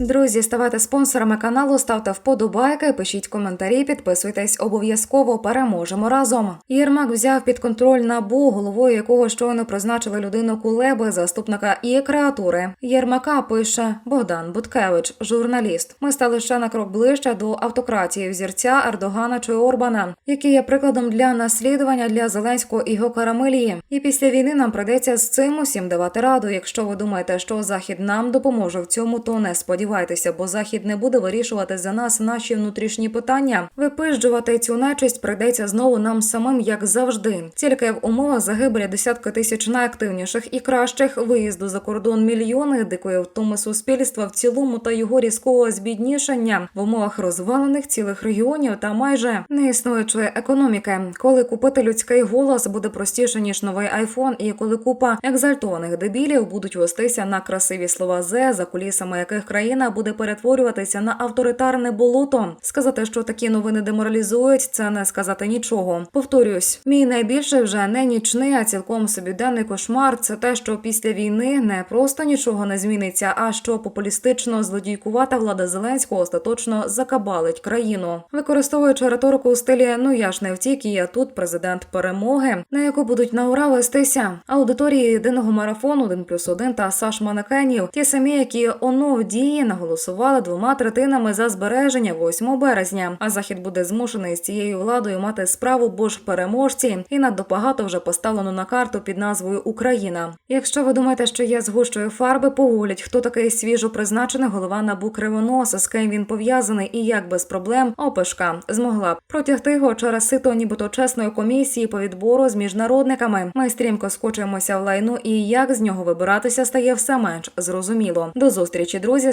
Друзі, ставайте спонсорами каналу, ставте вподобайки, пишіть коментарі, підписуйтесь обов'язково. Переможемо разом. Єрмак взяв під контроль набу, головою якого щойно призначили людину Кулеби, заступника і креатури. Єрмака пише Богдан Буткевич, журналіст. Ми стали ще на крок ближче до автократії взірця Ердогана чи Орбана, які є прикладом для наслідування для Зеленського і його карамелії. І після війни нам прийдеться з цим усім давати раду. Якщо ви думаєте, що захід нам допоможе в цьому, то не сподівайтеся, бо захід не буде вирішувати за нас наші внутрішні питання. Випижджувати цю нечисть прийдеться знову нам самим, як завжди. Тільки в умовах загибелі десятки тисяч найактивніших і кращих виїзду за кордон мільйони дикої втоми суспільства в цілому та його різкого збіднішання в умовах розвалених цілих регіонів та майже неіснуючої економіки, коли купити людський голос буде простіше ніж новий айфон, і коли купа екзальтованих дебілів будуть вестися на красиві слова зе, за кулісами яких країна буде перетворюватися на авторитарне болото. Сказати, що такі новини деморалізують, це не сказати нічого. Повторюсь, мій найбільший вже не нічний, а цілком собі денний кошмар. Це те, що після війни не просто нічого не зміниться, а що популістично злодійкувата влада Зеленського остаточно закабалить країну, використовуючи риторику у стилі Ну я ж не втік, і я тут президент перемоги, на яку будуть на ура вестися. Аудиторії єдиного марафону 1 плюс 1 та Саш Манекенів, ті самі, які оно в дії наголосували двома третинами за збереження 8 березня. А захід буде змушений з цією владою мати справу, бо ж переможці, і надто багато вже поставлено на карту під назвою Україна. Якщо ви думаєте, що я згущую фарби, погугліть, хто такий свіжо призначений голова набу Кривоноса, з ким він пов'язаний і як без проблем опишка змогла б протягти його через сито, нібито чесної комісії по відбору з міжнародниками. Ми стрімко скочуємося в лайну, і як з нього вибиратися стає все менш зрозуміло. До зустрічі, друзі.